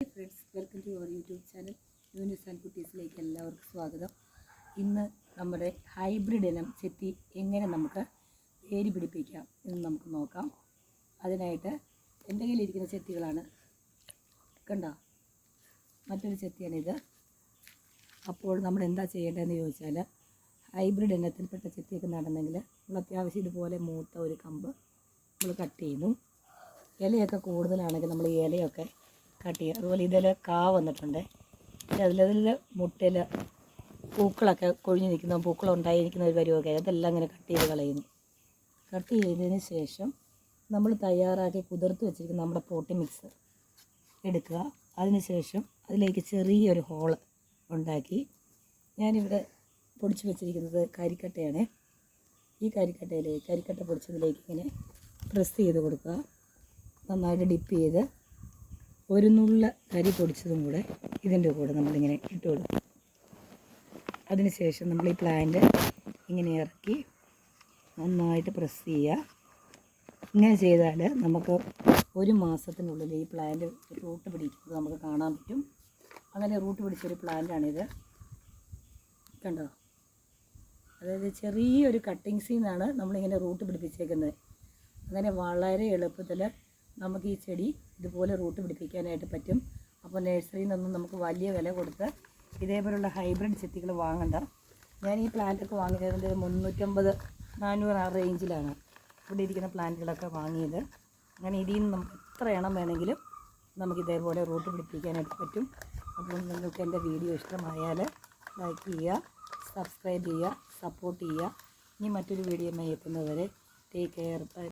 Friends welcome to our YouTube channel Younis and കുട്ടീസിലേക്ക് എല്ലാവർക്കും സ്വാഗതം. ഇന്ന് നമ്മുടെ ഹൈബ്രിഡ് ഇനം ചെത്തി എങ്ങനെ നമുക്ക് വേര് പിടിപ്പിക്കാം എന്ന് നമുക്ക് നോക്കാം. അതിനായിട്ട് എന്റെ കയ്യിലിരിക്കുന്ന ചെത്തികളാണ്. കണ്ടോ? മറ്റൊരു ചെത്തിയാണിത്. അപ്പോൾ നമ്മൾ എന്താ ചെയ്യേണ്ടതെന്ന് ചോദിച്ചാൽ ഹൈബ്രിഡ് ഇനത്തിൽപ്പെട്ട ചെത്തിയൊക്കെ നടന്നെങ്കിൽ നമ്മൾ അത്യാവശ്യം ഇതുപോലെ മൂത്ത ഒരു കമ്പ് നമ്മൾ കട്ട് ചെയ്യുന്നു. ഇലയൊക്കെ കൂടുതലാണെങ്കിൽ നമ്മൾ ഇലയൊക്കെ കട്ട് ചെയ്യുക അതുപോലെ ഇതിൽ കാ വന്നിട്ടുണ്ട്. അതിലതിൽ മുട്ടയിൽ പൂക്കളൊക്കെ കൊഴിഞ്ഞ് നിൽക്കുന്ന പൂക്കൾ ഉണ്ടായിരിക്കുന്ന ഒരു പരിവൊക്കെ അതെല്ലാം ഇങ്ങനെ കട്ട് ചെയ്ത് കളയുന്നു. കട്ട് ചെയ്തതിന് ശേഷം നമ്മൾ തയ്യാറാക്കി കുതിർത്ത് വെച്ചിരിക്കുന്ന നമ്മുടെ പോട്ടി മിക്സ് എടുക്കുക. അതിനുശേഷം അതിലേക്ക് ചെറിയൊരു ഹോൾ ഉണ്ടാക്കി ഞാനിവിടെ പൊടിച്ച് വെച്ചിരിക്കുന്നത് കരിക്കട്ടയാണ്. ഈ കരിക്കട്ടയിലേക്ക് കരിക്കട്ട പൊടിച്ചതിലേക്ക് ഇങ്ങനെ പ്രസ് ചെയ്ത് കൊടുക്കുക. നന്നായിട്ട് ഡിപ്പ് ചെയ്ത് ഒരു നുള്ള കരി പൊടിച്ചതും കൂടെ ഇതിന്റെ കൂടെ നമ്മളിങ്ങനെ ഇട്ട് കൊടുക്കും. അതിനുശേഷം നമ്മൾ ഈ പ്ലാന്റ് ഇങ്ങനെ ഇറക്കി നന്നായിട്ട് പ്രസ് ചെയ്യുക. ഇങ്ങനെ ചെയ്താൽ നമുക്ക് ഒരു മാസത്തിനുള്ളിൽ ഈ പ്ലാന്റ് റൂട്ട് പിടിക്കുന്നത് നമുക്ക് കാണാൻ പറ്റും. അങ്ങനെ റൂട്ട് പിടിച്ചൊരു പ്ലാന്റാണിത് കണ്ടോ? അതായത് ചെറിയൊരു കട്ടിങ്സിൽ നിന്നാണ് നമ്മളിങ്ങനെ റൂട്ട് പിടിപ്പിച്ചേക്കുന്നത്. അങ്ങനെ വളരെ എളുപ്പത്തിൽ നമുക്ക് ഈ ചെടി ഇതുപോലെ റൂട്ട് പിടിപ്പിക്കാനായിട്ട് പറ്റും. അപ്പോൾ നഴ്സറിയിൽ നിന്നും നമുക്ക് വലിയ വില കൊടുത്ത് ഇതേപോലുള്ള ഹൈബ്രിഡ് ചെത്തികൾ വാങ്ങണ്ട. ഞാൻ ഈ പ്ലാന്റൊക്കെ വാങ്ങിയത് മുന്നൂറ്റമ്പത് നാനൂറ് ആ റേഞ്ചിലാണ് ഇവിടെ ഇരിക്കുന്ന പ്ലാന്റുകളൊക്കെ വാങ്ങിയത്. അങ്ങനെ ഇതിൽ നിന്ന് നമുക്ക് എത്ര എണ്ണം വേണമെങ്കിലും നമുക്ക് ഇതേപോലെ റൂട്ട് പിടിപ്പിക്കാനായിട്ട് പറ്റും. അപ്പോൾ നിങ്ങൾക്ക് എന്റെ വീഡിയോ ഇഷ്ടമായാൽ ലൈക്ക് ചെയ്യുക സബ്സ്ക്രൈബ് ചെയ്യുക സപ്പോർട്ട് ചെയ്യുക. ഇനി മറ്റൊരു വീഡിയോ എത്തുന്നതുവരെ ടേക്ക് കെയർ ബൈ